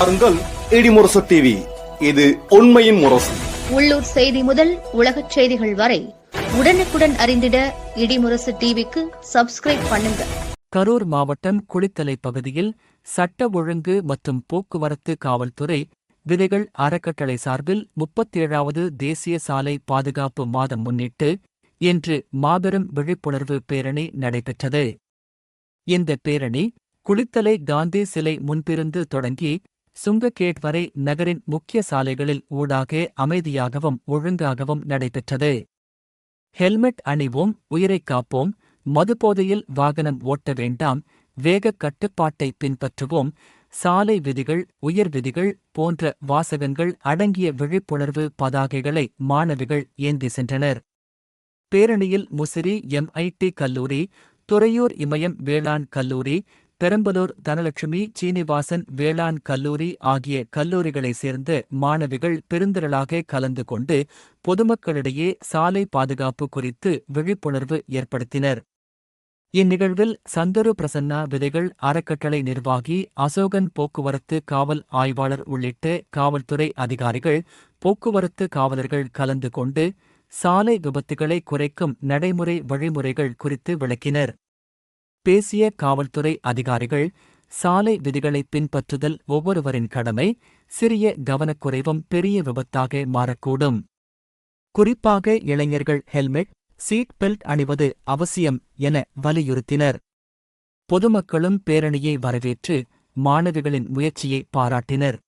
பாருங்கள் இடிமுரசு டிவி இது உண்மையின் முரசு. உள்ளூர் செய்தி முதல் உலகச் செய்திகள் வரை உடனுக்குடன் அறிந்திட இடிமுரசு டிவிக்கு சப்ஸ்கிரைப் பண்ணுங்க. கரூர் மாவட்டம் குளித்தலை பகுதியில் சட்ட ஒழுங்கு மற்றும் போக்குவரத்து காவல்துறை விதைகள் அறக்கட்டளை சார்பில் முப்பத்தேழாவது தேசிய சாலை பாதுகாப்பு மாதம் முன்னிட்டு இன்று மாபெரும் விழிப்புணர்வு பேரணி நடைபெற்றது. இந்த பேரணி குளித்தலை காந்தி சிலை முன்பிருந்து தொடங்கி சுங்ககேட் வரை நகரின் முக்கிய சாலைகளில் ஊடாக அமைதியாகவும் ஒழுங்காகவும் நடைபெற்றது. ஹெல்மெட் அணிவோம் உயிரைக் காப்போம் மதுபோதையில் வாகனம் ஓட்ட வேண்டாம் வேகக் கட்டுப்பாட்டை பின்பற்றுவோம் சாலை விதிகள் உயர் விதிகள் போன்ற வாசகங்கள் அடங்கிய விழிப்புணர்வு பதாகைகளை மாணவிகள் ஏந்தி சென்றனர். பேரணியில் முசிறி எம்ஐடி கல்லூரி துறையூர் இமயம் வேளாண் கல்லூரி பெரம்பலூர் தனலட்சுமி சீனிவாசன் வேளாண் கல்லூரி ஆகிய கல்லூரிகளைச் சேர்ந்த மாணவிகள் பெருந்திரளாக கலந்து கொண்டு பொதுமக்களிடையே சாலை பாதுகாப்பு குறித்து விழிப்புணர்வு ஏற்படுத்தினர். இந்நிகழ்வில் சந்தரு பிரசன்னா விதைகள் அறக்கட்டளை நிர்வாகி அசோகன் போக்குவரத்து காவல் ஆய்வாளர் உள்ளிட்ட காவல்துறை அதிகாரிகள் போக்குவரத்து காவலர்கள் கலந்து கொண்டு சாலை விபத்துகளை குறைக்கும் நடைமுறை வழிமுறைகள் குறித்து விளக்கினர். பேசிய காவல்துறை அதிகாரிகள் சாலை விதிகளை பின்பற்றுதல் ஒவ்வொருவரின் கடமை சிறிய கவனக்குறைவும் பெரிய விபத்தாக மாறக்கூடும். குறிப்பாக இளைஞர்கள் ஹெல்மெட் சீட் பெல்ட் அணிவது அவசியம் என வலியுறுத்தினர். பொதுமக்களும் பேரணியை வரவேற்று மாணவிகளின் முயற்சியை பாராட்டினர்.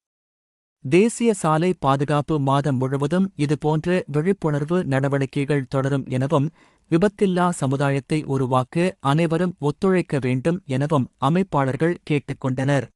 தேசிய சாலை பாதுகாப்பு மாதம் முழுவதும் இதுபோன்ற விழிப்புணர்வு நடவடிக்கைகள் தொடரும் எனவும் விபத்தில்லா சமுதாயத்தை உருவாக்க அனைவரும் ஒத்துழைக்க வேண்டும் எனவும் அமைப்பாளர்கள் கேட்டுக் கொண்டனர்